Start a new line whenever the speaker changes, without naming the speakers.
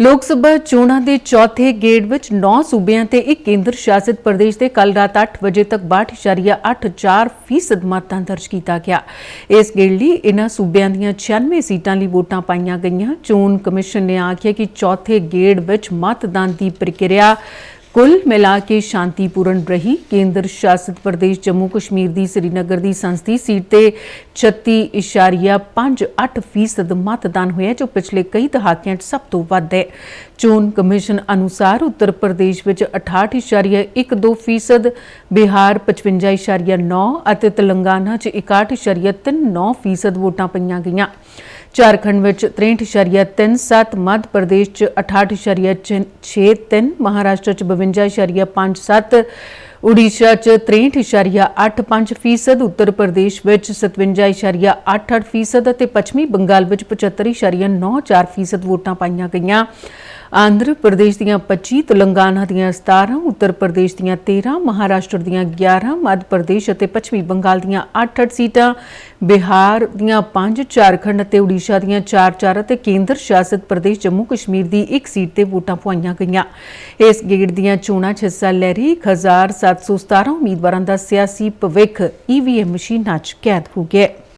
ਲੋਕ ਸਭਾ ਚੋਣਾਂ ਦੇ ਚੌਥੇ ਗੇੜ ਵਿੱਚ 9 ਸੂਬਿਆਂ ਤੇ ਇੱਕ ਕੇਂਦਰ ਸ਼ਾਸਿਤ ਪ੍ਰਦੇਸ਼ ਦੇ ਕੱਲ ਰਾਤ 8 ਵਜੇ ਤੱਕ 62.84% ਫੀਸਦ ਮਤਦਾਨ ਦਰਜ ਕੀਤਾ ਗਿਆ। ਇਸ ਗੇੜ ਲਈ ਇਨ੍ਹਾਂ ਸੂਬਿਆਂ ਦੀਆਂ 96 ਸੀਟਾਂ ਲਈ ਵੋਟਾਂ ਪਾਈਆਂ ਗਈਆਂ। ਚੋਣ ਕਮਿਸ਼ਨ ਨੇ ਆਖਿਆ ਕਿ ਚੌਥੇ ਗੇੜ ਵਿੱਚ ਮਤਦਾਨ ਦੀ ਪ੍ਰਕਿਰਿਆ ਕੁੱਲ ਮਿਲਾ ਕੇ ਸ਼ਾਂਤੀਪੂਰਨ ਰਹੀ। ਕੇਂਦਰ ਸ਼ਾਸਿਤ ਪ੍ਰਦੇਸ਼ ਜੰਮੂ ਕਸ਼ਮੀਰ ਦੀ ਸ੍ਰੀਨਗਰ ਦੀ ਸੰਸਦੀ ਸੀਟ ਤੇ 36.58% ਫੀਸਦ ਮਤਦਾਨ ਹੋਇਆ, ਜੋ ਪਿਛਲੇ ਕਈ ਦਹਾਕਿਆਂ 'ਚ ਸਭ ਤੋਂ ਵੱਧ ਹੈ। ਚੋਣ ਕਮਿਸ਼ਨ ਅਨੁਸਾਰ ਉੱਤਰ ਪ੍ਰਦੇਸ਼ ਵਿੱਚ 68.12% ਫੀਸਦ, ਬਿਹਾਰ 55.9 ਅਤੇ ਤੇਲੰਗਾਨਾ 'ਚ 61.39% ਫੀਸਦ ਵੋਟਾਂ ਪਈਆਂ ਗਈਆਂ। ਝਾਰਖੰਡ ਵਿੱਚ 63.37 ਮੱਧ ਪ੍ਰਦੇਸ਼ ਚ 68.63 ਮਹਾਰਾਸ਼ਟਰ ਚ 52.57 ਉੜੀਸਾ ਚ 63.85 ਫੀਸਦ, ਉੱਤਰ ਪ੍ਰਦੇਸ਼ ਵਿੱਚ 57.88 ਫੀਸਦ ਅਤੇ ਪੱਛਮੀ ਬੰਗਾਲ ਵਿੱਚ 75.94 ਫੀਸਦ ਵੋਟਾਂ ਪਾਈਆਂ ਗਈਆਂ। ਆਂਧਰ ਪ੍ਰਦੇਸ਼ ਦੀਆਂ 25 ਤੇਲੰਗਾਨਾ ਦੀਆਂ 17 ਉੱਤਰ ਪ੍ਰਦੇਸ਼ ਦੀਆਂ 13 ਮਹਾਰਾਸ਼ਟਰ ਦੀਆਂ 11 ਮੱਧ ਪ੍ਰਦੇਸ਼ ਅਤੇ ਪੱਛਮੀ ਬੰਗਾਲ ਦੀਆਂ 8-8 ਸੀਟਾਂ, ਬਿਹਾਰ ਦੀਆਂ 5 ਝਾਰਖੰਡ ਅਤੇ ਉੜੀਸਾ ਦੀਆਂ 4-4 ਅਤੇ ਕੇਂਦਰ ਸ਼ਾਸਿਤ ਪ੍ਰਦੇਸ਼ ਜੰਮੂ ਕਸ਼ਮੀਰ ਦੀ ਇੱਕ ਸੀਟ ਤੇ ਵੋਟਾਂ ਪਾਈਆਂ ਗਈਆਂ। ਇਸ ਗੇੜ ਦੀਆਂ ਚੋਣਾਂ 'ਚ ਹਿੱਸਾ ਲੈ ਰਹੀ 1717 ਉਮੀਦਵਾਰਾਂ ਦਾ ਸਿਆਸੀ ਭਵਿੱਖ ਈਵੀਐਮ ਮਸ਼ੀਨਾਂ 'ਚ ਕੈਦ ਹੋ ਗਿਆ